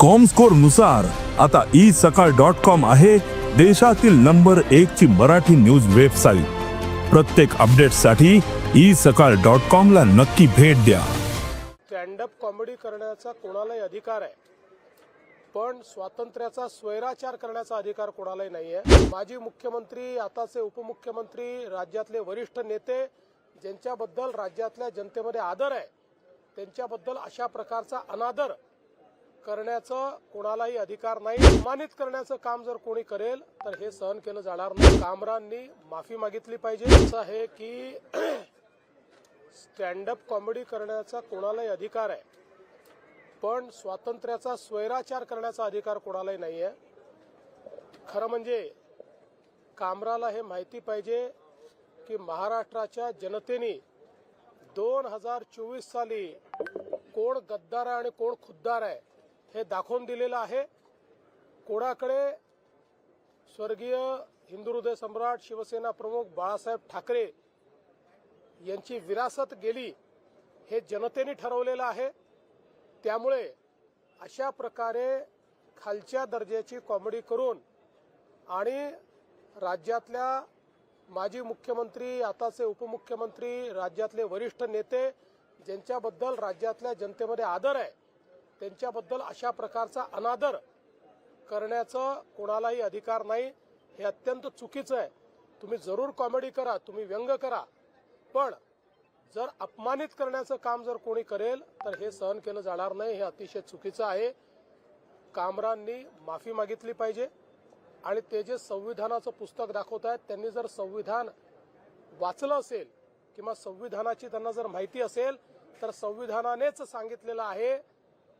कॉमस्कोरनुसार आता ई सकाळ dot com आहे देशातील नंबर एक ची मराठी न्यूज वेबसाईट प्रत्येक अपडेटसाठी ई सकाळ डॉट कॉम ला नक्की भेट द्या. स्टँडअप कॉमेडी करण्याचा कोणालाही अधिकार आहे? पण स्वातंत्र्याचा स्वैराचार करण्याचा अधिकार कोणालाही नाही आहे माजी मुख्यमंत्री आताचे उपमुख्यमंत्री राज्यातले वरिष्ठ नेते ज्यांच्याबद्दल राज्यातल्या जनतेमध्ये आदर आहे त्यांच्याबद्दल अशा प्रकारचा अनादर करण्याचं कोणालाही अधिकार नाही. अपमानित करण्याचं काम जर कोणी करेल तर हे सहन केलं जाणार नाही. कामरांनी माफी मागितली पाहिजे. असं आहे की स्टँडअप कॉमेडी करण्याचा कोणालाही अधिकार आहे. पण स्वातंत्र्याचा स्वैराचार करण्याचा अधिकार कोणालाही नाही आहे. खरं म्हणजे कामराला हे माहिती पाहिजे की महाराष्ट्राच्या जनतेने दोन हजार चोवीस साली कोण गद्दार आहे आणि कोण खुद्दार आहे हे दाखवून दिलेलं आहे. कोणाकडे स्वर्गीय हिंदू हृदय सम्राट शिवसेना प्रमुख बाळासाहेब ठाकरे यांची विरासत गेली हे जनतेने ठरवलेलं आहे. त्यामुळे अशा प्रकारे खालच्या दर्जाची कॉमेडी करून आणि राज्यातल्या माजी मुख्यमंत्री आताचे उपमुख्यमंत्री राज्यातले वरिष्ठ नेते ज्यांच्याबद्दल राज्यातल्या जनतेमध्ये आदर आहे त्यांच्याबद्दल अशा प्रकारचा अनादर करण्याचं कोणालाही अधिकार नाही. हे अत्यंत चुकीचं आहे. तुम्ही जरूर कॉमेडी करा तुम्ही व्यंग करा. पण जर अपमानित करण्याचं काम जर कोणी करेल तर हे सहन केलं जाणार नाही. हे अतिशय चुकीचं आहे. कामरांनी माफी मागितली पाहिजे. आणि ते जे संविधानाचं पुस्तक दाखवत आहेत त्यांनी जर संविधान वाचलं असेल किंवा संविधानाची त्यांना जर माहिती असेल तर संविधानानेच सांगितलेलं आहे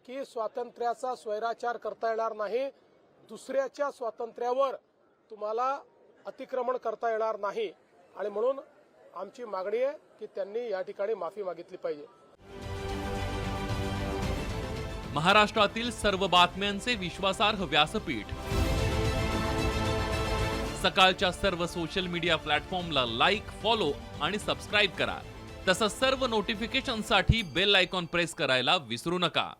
की स्वातंत्र्याचा स्वैराचार करता येणार नाही दुसऱ्याच्या स्वातंत्र्यावर तुम्हाला अतिक्रमण करता येणार नाही. आणि म्हणून आमची मागणी आहे की त्यांनी या ठिकाणी माफी मागितली पाहिजे. महाराष्ट्रातील सर्व बातम्यांचे विश्वासार्ह व्यासपीठ. सकाळच्या सर्व सोशल मीडिया प्लॅटफॉर्मला लाईक फॉलो आणि सबस्क्राईब करा. तसंच सर्व नोटिफिकेशनसाठी बेल आयकॉन प्रेस करायला विसरू नका.